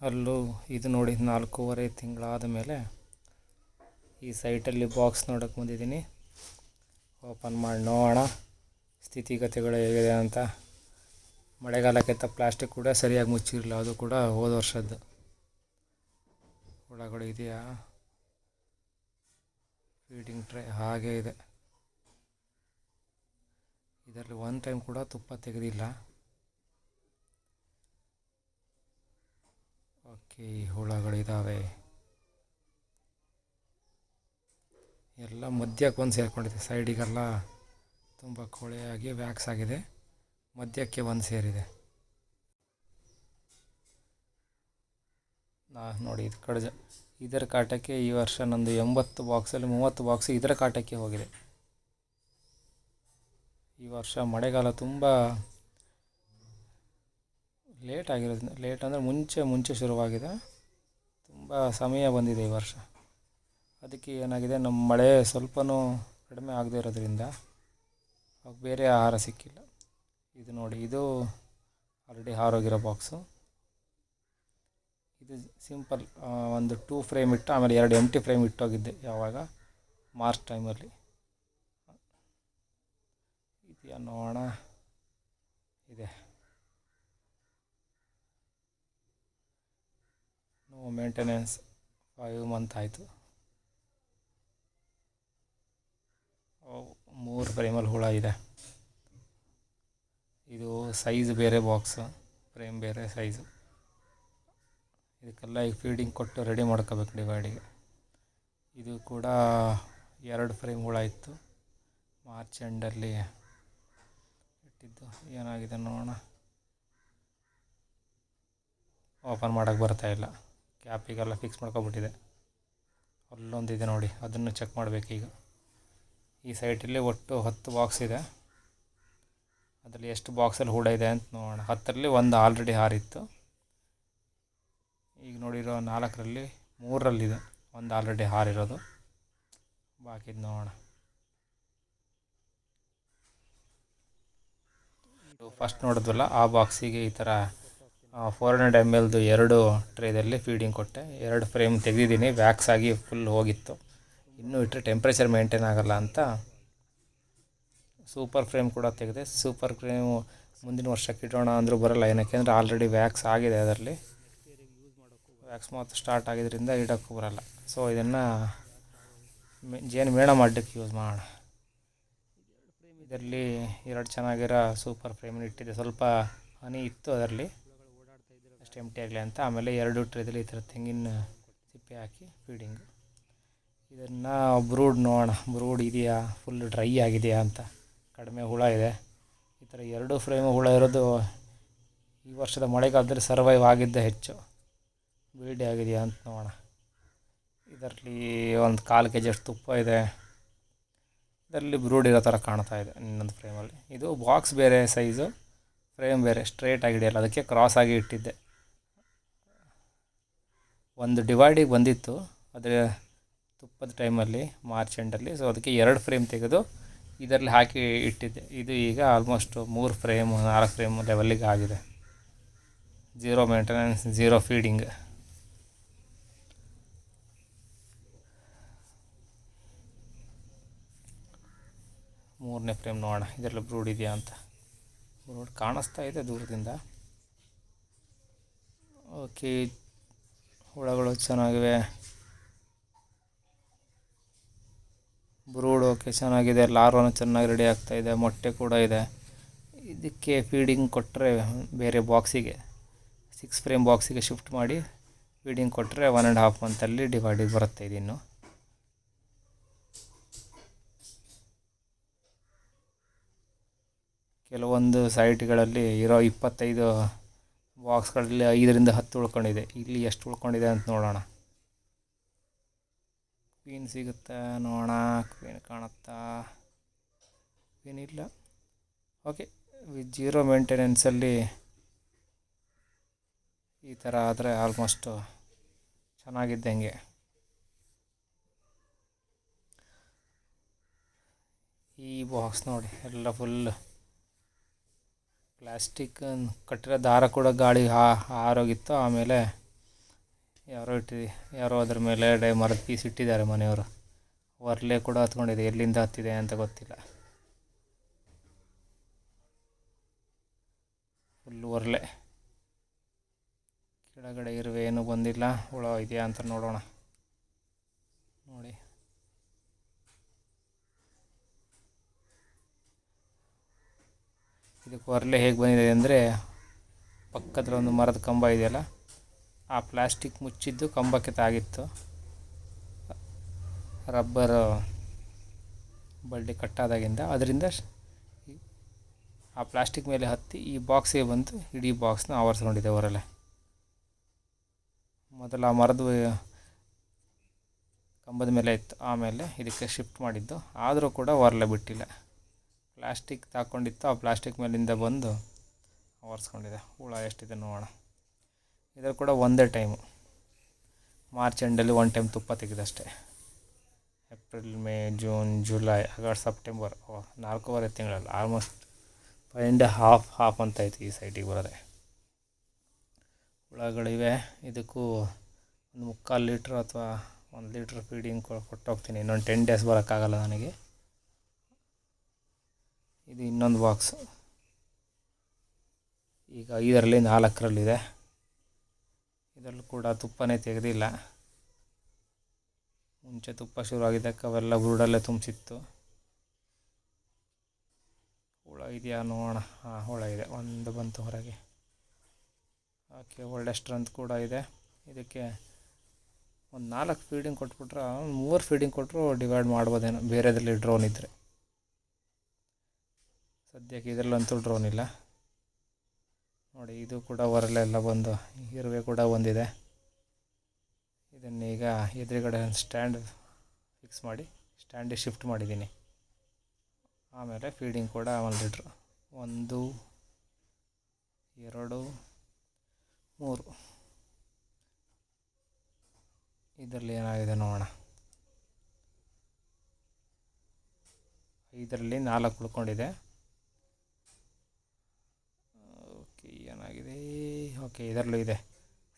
ಅಲ್ಲೂ ಇದು ನೋಡಿ, ನಾಲ್ಕೂವರೆ ತಿಂಗಳಾದ ಮೇಲೆ ಈ ಸೈಟಲ್ಲಿ ಬಾಕ್ಸ್ ನೋಡೋಕ್ಕೆ ಬಂದಿದ್ದೀನಿ. ಓಪನ್ ಮಾಡಿ ನೋಡೋಣ, ಸ್ಥಿತಿಗತಿಗಳು ಹೇಗಿದೆ ಅಂತ. ಮಳೆಗಾಲಕ್ಕಿಂತ ಪ್ಲಾಸ್ಟಿಕ್ ಕೂಡ ಸರಿಯಾಗಿ ಮುಚ್ಚಿರಲಿಲ್ಲ, ಅದು ಕೂಡ ಹೋದ ವರ್ಷದ್ದು. ಹುಳಗಳು ಇದೆಯಾ? ಫೀಡಿಂಗ್ ಟ್ರೇ ಹಾಗೇ ಇದೆ. ಇದರಲ್ಲಿ ಒನ್ ಟೈಮ್ ಕೂಡ ತುಪ್ಪ ತೆಗೆದಿಲ್ಲ. ಓಕೆ ಹುಳಗಳಿದ್ದಾವೆ ಎಲ್ಲ ಮಧ್ಯಕ್ಕೆ ಒಂದು ಸೇರಿಕೊಂಡಿದೆ, ಸೈಡಿಗೆಲ್ಲ ತುಂಬ ಕೊಳೆಯಾಗಿ ವ್ಯಾಕ್ಸ್ ಆಗಿದೆ. ಮಧ್ಯಕ್ಕೆ ಒಂದು ಸೇರಿದೆ. ನಾ ನೋಡಿ, ಇದು ಕಡಜ, ಇದರ ಕಾಟಕ್ಕೆ ಈ ವರ್ಷ ನಂದು ಎಂಬತ್ತು ಬಾಕ್ಸಲ್ಲಿ ಮೂವತ್ತು ಬಾಕ್ಸ್ ಇದರ ಕಾಟಕ್ಕೆ ಹೋಗಿದೆ. ಈ ವರ್ಷ ಮಳೆಗಾಲ ತುಂಬ ಲೇಟ್ ಆಗಿರೋದ್ರಿಂದ ಲೇಟ್ ಅಂದರೆ ಮುಂಚೆ ಮುಂಚೆ ಶುರುವಾಗಿದೆ. ತುಂಬ ಸಮಯ ಬಂದಿದೆ ಈ ವರ್ಷ. ಅದಕ್ಕೆ ಏನಾಗಿದೆ ನಮ್ಮ ಮಳೆ ಸ್ವಲ್ಪನೂ ಕಡಿಮೆ ಆಗದೇ ಇರೋದ್ರಿಂದ ಅವಾಗ ಬೇರೆ ಆಹಾರ ಸಿಕ್ಕಿಲ್ಲ. ಇದು ನೋಡಿ, ಇದು ಆಲ್ರೆಡಿ ಹಾರೋಗಿರೋ ಬಾಕ್ಸು ಇದು ಸಿಂಪಲ್ ಒಂದು ಟೂ ಫ್ರೇಮ್ ಇಟ್ಟು, ಆಮೇಲೆ ಎರಡು ಎಂಟಿ ಫ್ರೇಮ್ ಇಟ್ಟೋಗಿದ್ದೆ ಯಾವಾಗ? ಮಾರ್ಚ್ ಟೈಮಲ್ಲಿ ಇದೆಯಾ ನೋಡೋಣ. ಇದೆ. ಮೇಂಟೆನೆನ್ಸ್ ಫೈವ್ ಮಂತ್ ಆಯಿತು. ಮೂರು ಫ್ರೇಮಲ್ಲಿ ಹುಳ ಇದೆ. ಇದು ಸೈಜ್ ಬೇರೆ ಬಾಕ್ಸ್ ಫ್ರೇಮ್ ಬೇರೆ ಸೈಜು ಇದಕ್ಕೆಲ್ಲ ಈಗ ಫೀಡಿಂಗ್ ಕೊಟ್ಟು ರೆಡಿ ಮಾಡ್ಕೋಬೇಕು ಡಿವೈಡಿಗೆ ಇದು ಕೂಡ ಎರಡು ಫ್ರೇಮ್ ಹುಳ ಇತ್ತು. ಮಾರ್ಚ್ ಎಂಡಲ್ಲಿ ಇಟ್ಟಿದ್ದು. ಏನಾಗಿದೆ ನೋಡೋಣ. ಓಪನ್ ಮಾಡೋಕ್ಕೆ ಬರ್ತಾ ಇಲ್ಲ. ಕ್ಯಾಪಿಗೆಲ್ಲ ಫಿಕ್ಸ್ ಮಾಡ್ಕೊಬಿಟ್ಟಿದೆ ಅಲ್ಲೊಂದಿದೆ ನೋಡಿ, ಅದನ್ನು ಚೆಕ್ ಮಾಡಬೇಕೀಗ. ಈ ಸೈಟಲ್ಲಿ ಒಟ್ಟು ಹತ್ತು ಬಾಕ್ಸ್ ಇದೆ. ಅದರಲ್ಲಿ ಎಷ್ಟು ಬಾಕ್ಸಲ್ಲಿ ಹೂಡ ಇದೆ ಅಂತ ನೋಡೋಣ. ಹತ್ತರಲ್ಲಿ ಒಂದು ಆಲ್ರೆಡಿ ಹಾರಿತ್ತು. ಈಗ ನೋಡಿರೋ ನಾಲ್ಕರಲ್ಲಿ ಮೂರರಲ್ಲಿದೆ. ಒಂದು ಆಲ್ರೆಡಿ ಹಾರಿರೋದು. ಬಾಕಿದು ನೋಡೋಣ. ಫಸ್ಟ್ ನೋಡಿದ್ವಲ್ಲ, ಆ ಬಾಕ್ಸಿಗೆ ಈ ಥರ ಫೋರ್ ಹಂಡ್ರೆಡ್ ಎಂ ಎಲ್ದು ಎರಡು ಟ್ರೇದಲ್ಲಿ ಫೀಡಿಂಗ್ ಕೊಟ್ಟೆ. ಎರಡು ಫ್ರೇಮ್ ತೆಗೆದಿದ್ದೀನಿ. ವ್ಯಾಕ್ಸ್ ಆಗಿ ಫುಲ್ ಹೋಗಿತ್ತು. ಇನ್ನೂ ಇಟ್ಟರೆ ಟೆಂಪ್ರೇಚರ್ ಮೇಂಟೈನ್ ಆಗಲ್ಲ ಅಂತ ಸೂಪರ್ ಫ್ರೇಮ್ ಕೂಡ ತೆಗೆದೆ. ಸೂಪರ್ ಫ್ರೇಮು ಮುಂದಿನ ವರ್ಷಕ್ಕೆ ಇಡೋಣ ಅಂದರೂ ಬರಲ್ಲ. ಏನಕ್ಕೆ ಅಂದರೆ ಆಲ್ರೆಡಿ ವ್ಯಾಕ್ಸ್ ಆಗಿದೆ ಅದರಲ್ಲಿ. ವ್ಯಾಕ್ಸ್ ಮಾತ್ರ ಸ್ಟಾರ್ಟ್ ಆಗಿದ್ದರಿಂದ ಇಡೋಕ್ಕೂ ಬರಲ್ಲ. ಸೊ ಇದನ್ನು ಜೇನು ಮೇಣ ಮಾಡಲಿಕ್ಕೆ ಯೂಸ್ ಮಾಡೋಣ. ಇದರಲ್ಲಿ ಎರಡು ಚೆನ್ನಾಗಿರೋ ಸೂಪರ್ ಫ್ರೇಮ್ ಇಟ್ಟಿದ್ದೆ. ಸ್ವಲ್ಪ ಹನಿ ಇತ್ತು ಅದರಲ್ಲಿ. ಅಷ್ಟು ಎಂಟಿ ಆಗಲಿ ಅಂತ. ಆಮೇಲೆ ಎರಡು ಟ್ರೇದಲ್ಲಿ ಈ ಥರ ತೆಂಗಿನ ಸಿಪ್ಪೆ ಹಾಕಿ ಫೀಡಿಂಗ್ ಇದನ್ನು ಬ್ರೂಡ್ ನೋಡೋಣ. ಬ್ರೂಡ್ ಇದೆಯಾ? ಫುಲ್ ಡ್ರೈ ಆಗಿದೆಯಾ ಅಂತ. ಕಡಿಮೆ ಹುಳ ಇದೆ. ಈ ಥರ ಎರಡು ಫ್ರೇಮ್ ಹುಳ ಇರೋದು ಈ ವರ್ಷದ ಮಳೆಗಾಲದಲ್ಲಿ ಸರ್ವೈವ್ ಆಗಿದ್ದೆ ಹೆಚ್ಚು. ಬೀಡಿ ಆಗಿದೆಯಾ ಅಂತ ನೋಡೋಣ. ಇದರಲ್ಲಿ ಒಂದು ಕಾಲು ಕೆ ಜಿ ಅಷ್ಟು ತುಪ್ಪ ಇದೆ. ಇದರಲ್ಲಿ ಬ್ರೂಡ್ ಇರೋ ಥರ ಕಾಣ್ತಾ ಇದೆ ಇನ್ನೊಂದು ಫ್ರೇಮಲ್ಲಿ ಇದು ಬಾಕ್ಸ್ ಬೇರೆ ಸೈಜು ಫ್ರೇಮ್ ಬೇರೆ. ಸ್ಟ್ರೇಟ್ ಆಗಿ ಅದಕ್ಕೆ ಕ್ರಾಸ್ ಆಗಿ ಇಟ್ಟಿದ್ದೆ. ಒಂದು ಡಿವೈಡಿಗೆ ಬಂದಿತ್ತು. ಅದರ ತುಪ್ಪದ ಟೈಮಲ್ಲಿ ಮಾರ್ಚ್ ಎಂಡಲ್ಲಿ ಸೊ ಅದಕ್ಕೆ ಎರಡು ಫ್ರೇಮ್ ತೆಗೆದು ಇದರಲ್ಲಿ ಹಾಕಿ ಇಟ್ಟಿದ್ದೆ. ಇದು ಈಗ ಆಲ್ಮೋಸ್ಟ್ ಮೂರು ಫ್ರೇಮ್ ನಾಲ್ಕು ಫ್ರೇಮ್ ಲೆವೆಲ್ಲಿಗೆ ಆಗಿದೆ. ಝೀರೋ ಮೇಂಟೆನೆನ್ಸ್ ಝೀರೋ ಫೀಡಿಂಗ್ ಮೂರನೇ ಫ್ರೇಮ್ ನೋಡೋಣ. ಇದರಲ್ಲಿ ಬ್ರೂಡ್ ಇದೆಯಾ ಅಂತ. ಬ್ರೂಡ್ ಕಾಣಿಸ್ತಾ ಇದೆ ದೂರದಿಂದ. ಓಕೆ ಹುಳಗಳು ಚೆನ್ನಾಗಿವೆ. ಬ್ರೂಡ್ ಓಕೆ ಚೆನ್ನಾಗಿದೆ. ಲಾರ್ವನು ಚೆನ್ನಾಗಿ ರೆಡಿ ಆಗ್ತಾ ಇದೆ. ಮೊಟ್ಟೆ ಕೂಡ ಇದೆ. ಇದಕ್ಕೆ ಫೀಡಿಂಗ್ ಕೊಟ್ಟರೆ ಬೇರೆ ಬಾಕ್ಸಿಗೆ ಸಿಕ್ಸ್ ಫ್ರೇಮ್ ಬಾಕ್ಸಿಗೆ ಶಿಫ್ಟ್ ಮಾಡಿ ಫೀಡಿಂಗ್ ಕೊಟ್ಟರೆ ಒನ್ ಆ್ಯಂಡ್ ಹಾಫ್ ಮಂತಲ್ಲಿ ಡಿವೈಡಿಗೆ ಬರುತ್ತೆ ಇದಿನ್ನು ಕೆಲವೊಂದು ಸೈಟ್ಗಳಲ್ಲಿ ಇರೋ ಇಪ್ಪತ್ತೈದು ಬಾಕ್ಸ್ಗಳಲ್ಲಿ ಐದರಿಂದ ಹತ್ತು ಉಳ್ಕೊಂಡಿದೆ. ಇಲ್ಲಿ ಎಷ್ಟು ಉಳ್ಕೊಂಡಿದೆ ಅಂತ ನೋಡೋಣ. ಕ್ವೀನ್ ಸಿಗುತ್ತಾ, ನೋಡೋಣ. ಕ್ವೀನ್ ಕಾಣುತ್ತಾ? ಕ್ವೀನ್ ಇಲ್ಲ. ಓಕೆ ಜೀರೋ ಮೇಂಟೆನೆನ್ಸಲ್ಲಿ ಈ ಥರ ಆದರೆ ಆಲ್ಮೋಸ್ಟು ಚೆನ್ನಾಗಿದ್ದಂಗೆ ಈ ಬಾಕ್ಸ್ ನೋಡಿ, ಎಲ್ಲ ಫುಲ್ ಪ್ಲಾಸ್ಟಿಕ್ ಕಟ್ಟಿರೋ ದಾರ ಕೂಡ ಗಾಳಿ ಹಾರೋಗಿತ್ತು ಆಮೇಲೆ ಯಾರೋ ಇಟ್ಟು, ಯಾರೋ ಅದ್ರ ಮೇಲೆ ಡೈ ಮರದ ಪೀಸ್ ಇಟ್ಟಿದ್ದಾರೆ ಮನೆಯವರು. ಒರ್ಲೆ ಕೂಡ ಹತ್ಕೊಂಡಿದೆ. ಎಲ್ಲಿಂದ ಹತ್ತಿದೆ ಅಂತ ಗೊತ್ತಿಲ್ಲ. ಫುಲ್ಲು ಒರ್ಲೆ. ಕೆಳಗಡೆ ಇರುವೆ ಏನೂ ಬಂದಿಲ್ಲ. ಹುಳ ಇದೆಯಾ ಅಂತ ನೋಡೋಣ. ನೋಡಿ. ಇದಕ್ಕೆ ಒರ್ಲೆ ಹೇಗೆ ಬಂದಿದೆ ಅಂದರೆ ಪಕ್ಕದಲ್ಲಿ ಒಂದು ಮರದ ಕಂಬ ಇದೆಯಲ್ಲ, ಆ ಪ್ಲಾಸ್ಟಿಕ್ ಮುಚ್ಚಿದ್ದು ಕಂಬಕ್ಕೆ ತಾಗಿತ್ತು. ರಬ್ಬರ್ ಬಳ್ಳಿ ಕಟ್ಟಾದಾಗಿಂದ ಅದರಿಂದ ಆ ಪ್ಲಾಸ್ಟಿಕ್ ಮೇಲೆ ಹತ್ತಿ ಈ ಬಾಕ್ಸಿಗೆ ಬಂದು ಇಡೀ ಬಾಕ್ಸ್ನ ಆವರಿಸ್ಕೊಂಡಿದೆ ಹೊರಲೆ ಮೊದಲು ಆ ಮರದ ಕಂಬದ ಮೇಲೆ ಇತ್ತು, ಆಮೇಲೆ ಇದಕ್ಕೆ ಶಿಫ್ಟ್ ಮಾಡಿದ್ದು. ಆದರೂ ಕೂಡ ಹೊರಲೆ ಬಿಟ್ಟಿಲ್ಲ. ಪ್ಲಾಸ್ಟಿಕ್ ತಾಕೊಂಡಿತ್ತು, ಆ ಪ್ಲಾಸ್ಟಿಕ್ ಮೇಲಿಂದ ಬಂದು ಒರೆಸ್ಕೊಂಡಿದೆ ಹುಳ ಎಷ್ಟಿದೆ ನೋಡೋಣ. ಇದರ ಕೂಡ ಒಂದೇ ಟೈಮು ಮಾರ್ಚ್ ಎಂಡಲ್ಲಿ ಒನ್ ಟೈಮ್ ತುಪ್ಪ ತೆಗೆದಷ್ಟೇ. April, May, June, July, August, September, ಓ, ನಾಲ್ಕೂವರೆ ತಿಂಗಳಲ್ಲಿ ಆಲ್ಮೋಸ್ಟ್ ಆ್ಯಂಡ್ ಹಾಫ್ ಹಾಫ್ ಅಂತ ಐತಿ ಈ ಸೈಟಿಗೆ ಬರೋದೆ. ಹುಳಗಳಿವೆ. ಇದಕ್ಕೂ ಒಂದು ಮುಕ್ಕಾಲು ಲೀಟ್ರ್ ಅಥವಾ ಒಂದು ಲೀಟ್ರ್ ಫೀಡಿಂಗ್ ಕೊಟ್ಟು ಹೋಗ್ತೀನಿ. ಇನ್ನೊಂದು ಟೆನ್ ಡೇಸ್ ಬರೋಕ್ಕಾಗಲ್ಲ ನನಗೆ. ಇದು ಇನ್ನೊಂದು ಬಾಕ್ಸ್. ಈಗ ಐದರಲ್ಲಿ ನಾಲ್ಕರಲ್ಲಿದೆ. ಇದರಲ್ಲೂ ಕೂಡ ತುಪ್ಪನೇ ತೆಗೆದಿಲ್ಲ. ಮುಂಚೆ ತುಪ್ಪ ಶುರುವಾಗಿದ್ದಕ್ಕೆ ಅವೆಲ್ಲ ಗುರುಡಲ್ಲೇ ತುಂಬಿಸಿತ್ತು. ಹುಳ ಇದೆಯಾ ನೋಡೋಣ. ಹಾಂ ಹುಳ ಇದೆ. ಒಂದು ಬಂತು ಹೊರಗೆ. ಓಕೆ ಒಳ್ಳೆ ಸ್ಟ್ರೆಂತ್ ಕೂಡ ಇದೆ. ಇದಕ್ಕೆ ಒಂದು ನಾಲ್ಕು ಫೀಡಿಂಗ್ ಕೊಟ್ಬಿಟ್ರೆ ಮೂರು ಫೀಡಿಂಗ್ ಕೊಟ್ಟರು ಡಿವೈಡ್ ಮಾಡ್ಬೋದೇನೋ. ಬೇರೆದ್ರಲ್ಲಿ ಡ್ರೋನ್ ಇದ್ದರೆ ಸದ್ಯಕ್ಕೆ ಇದರಲ್ಲಂತೂ ಡ್ರೋನ್ ಇಲ್ಲ. ನೋಡಿ, ಇದು ಕೂಡ ಹೊರಲೆಲ್ಲ ಬಂದು, ಇರುವೆ ಕೂಡ ಬಂದಿದೆ. ಇದನ್ನೀಗ ಎದುರುಗಡೆ ಒಂದು ಸ್ಟ್ಯಾಂಡ್ ಫಿಕ್ಸ್ ಮಾಡಿ ಸ್ಟ್ಯಾಂಡಿಗೆ ಶಿಫ್ಟ್ ಮಾಡಿದ್ದೀನಿ. ಆಮೇಲೆ ಫೀಡಿಂಗ್ ಕೂಡ ಒಂದು ಲೀಟ್ರ್ ಒಂದು, ಎರಡು, ಮೂರು. ಇದರಲ್ಲಿ ಏನಾಗಿದೆ ನೋಡೋಣ. ಇದರಲ್ಲಿ ನಾಲ್ಕು ಉಳ್ಕೊಂಡಿದೆ ಓಕೆ ಏನಾಗಿದೆ? ಓಕೆ, ಇದರಲ್ಲೂ ಇದೆ.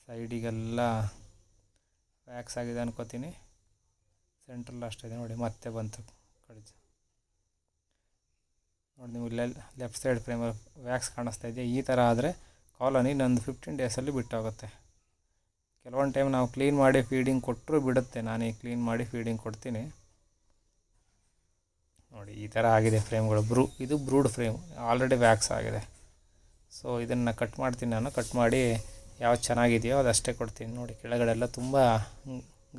ಸೈಡಿಗೆಲ್ಲ ವ್ಯಾಕ್ಸ್ ಆಗಿದೆ ಅನ್ಕೋತೀನಿ. ಸೆಂಟ್ರಲ್ ಇದೆ ನೋಡಿ, ಮತ್ತೆ ಬಂತು ಕಡಿಜ. ನೋಡಿ ನೀವು ಲೆಫ್ಟ್ ಸೈಡ್ ಫ್ರೇಮರ್ ವ್ಯಾಕ್ಸ್ ಕಾಣಿಸ್ತಾ ಇದೆಯಾ ಈ ಥರ ಆದರೆ ಕಾಲೋನಿ ನಂದು ಫಿಫ್ಟೀನ್ ಡೇಸಲ್ಲಿ ಬಿಟ್ಟೋಗುತ್ತೆ. ಕೆಲವೊಂದು ಟೈಮ್ ನಾವು ಕ್ಲೀನ್ ಮಾಡಿ ಫೀಡಿಂಗ್ ಕೊಟ್ಟರು ಬಿಡುತ್ತೆ. ನಾನೇ ಕ್ಲೀನ್ ಮಾಡಿ ಫೀಡಿಂಗ್ ಕೊಡ್ತೀನಿ. ನೋಡಿ, ಈ ಥರ ಆಗಿದೆ ಫ್ರೇಮ್ಗಳು ಬ್ರೂ, ಇದು ಬ್ರೂಡ್ ಫ್ರೇಮ್ ಆಲ್ರೆಡಿ ವ್ಯಾಕ್ಸ್ ಆಗಿದೆ. ಸೊ ಇದನ್ನು ಕಟ್ ಮಾಡ್ತೀನಿ ನಾನು. ಕಟ್ ಮಾಡಿ ಯಾವ ಚೆನ್ನಾಗಿದೆಯೋ ಅದಷ್ಟೇ ಕೊಡ್ತೀನಿ. ನೋಡಿ, ಕೆಳಗಡೆಲ್ಲ ತುಂಬ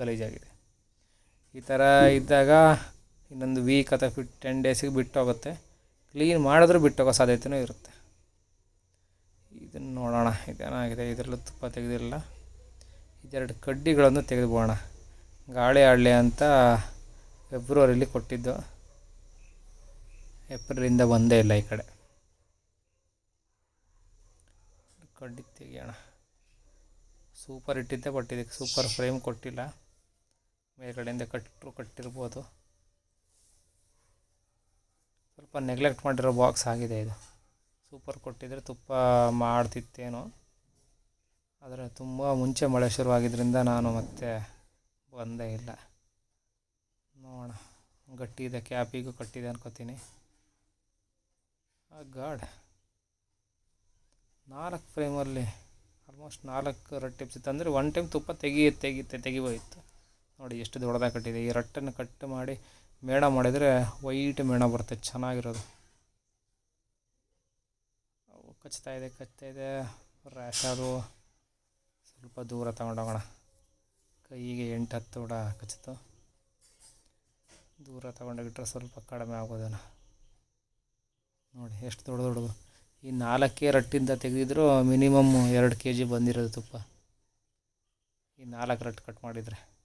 ಗಲೀಜಾಗಿದೆ. ಈ ಥರ ಇದ್ದಾಗ ಇನ್ನೊಂದು ವೀಕ್ ಅಥವಾ ಫಿಟ್ ಟೆನ್ ಡೇಸಿಗೆ ಬಿಟ್ಟೋಗುತ್ತೆ. ಕ್ಲೀನ್ ಮಾಡಿದ್ರೂ ಬಿಟ್ಟೋಗೋ ಸಾಧ್ಯತೆಯೂ ಇರುತ್ತೆ. ಇದನ್ನು ನೋಡೋಣ. ಇದೇನಾಗಿದೆ ಇದರಲ್ಲೂ ತುಪ್ಪ ತೆಗೆದಿಲ್ಲ ಇದೆರಡು ಕಡ್ಡಿಗಳನ್ನು ತೆಗೆದುಬೋಣ ಗಾಳಿ ಆಡಲಿ ಅಂತ ಫೆಬ್ರವರಿಲಿ ಕೊಟ್ಟಿದ್ದು. ಏಪ್ರಿಲಿಂದ ಬಂದೇ ಇಲ್ಲ ಈ ಕಡೆ. ಕಡ್ಡಿ ತೆಗಿಯೋಣ ಸೂಪರ್ ಇಟ್ಟಿದ್ದೆ ಬಟ್ ಇದಕ್ಕೆ ಸೂಪರ್ ಫ್ರೇಮ್ ಕೊಟ್ಟಿಲ್ಲ. ಮೇಲ್ಗಡೆಯಿಂದ ಕಟ್ಟರು ಕಟ್ಟಿರ್ಬೋದು. ಸ್ವಲ್ಪ ನೆಗ್ಲೆಕ್ಟ್ ಮಾಡಿರೋ ಬಾಕ್ಸ್ ಆಗಿದೆ ಇದು. ಸೂಪರ್ ಕೊಟ್ಟಿದ್ರೆ ತುಪ್ಪ ಮಾಡ್ತಿತ್ತೇನೋ. ಆದರೆ ತುಂಬ ಮುಂಚೆ ಮಳೆ ಶುರುವಾಗಿದ್ದರಿಂದ ನಾನು ಮತ್ತೆ ಬಂದೇ ಇಲ್ಲ. ನೋಡೋಣ. ಗಟ್ಟಿ ಇದೆ ಕ್ಯಾಪಿಗೂ ಕಟ್ಟಿದೆ ಅನ್ಕೋತೀನಿ. ಗಾಡ್. ನಾಲ್ಕು ಫ್ರೇಮಲ್ಲಿ ಆಲ್ಮೋಸ್ಟ್ ನಾಲ್ಕು ರಟ್ಟಿಪ್ಸ್ ಇತ್ತು ಅಂದರೆ ಒನ್ ಟೈಮ್ ತುಪ್ಪ ತೆಗಿ ತೆಗಿತೆ ತೆಗಿಬೋಯಿತ್ತು. ನೋಡಿ ಎಷ್ಟು ದೊಡ್ಡದಾಗಿ ಕಟ್ಟಿದೆ. ಈ ರಟ್ಟನ್ನು ಕಟ್ ಮಾಡಿ ಮೇಣ ಮಾಡಿದರೆ ವೈಟ್ ಮೇಣ ಬರುತ್ತೆ. ಚೆನ್ನಾಗಿರೋದು. ಕಚ್ತಾ ಇದೆ ಕಚ್ತಾ ಇದೆ. ರ್ಯಾಶ್ ಅದು ಸ್ವಲ್ಪ ದೂರ ತಗೊಂಡೋಗೋಣ. ಕೈಗೆ ಎಂಟು ಹತ್ತು ಕೂಡ ಕಚ್ಚಿತು ದೂರ ತಗೊಂಡೋಗಿಟ್ರೆ ಸ್ವಲ್ಪ ಕಡಿಮೆ ಆಗೋದೇನ. ನೋಡಿ ಎಷ್ಟು ದೊಡ್ಡ ದೊಡ್ಡದು. ಈ ನಾಲ್ಕೇ ರಟ್ಟಿಂದ ತೆಗೆದಿದ್ರು ಮಿನಿಮಮ್ ಎರಡು ಕೆ ಜಿ ಬಂದಿರೋದು ತುಪ್ಪ. ಈ ನಾಲ್ಕು ರಟ್ಟು ಕಟ್ ಮಾಡಿದರೆ.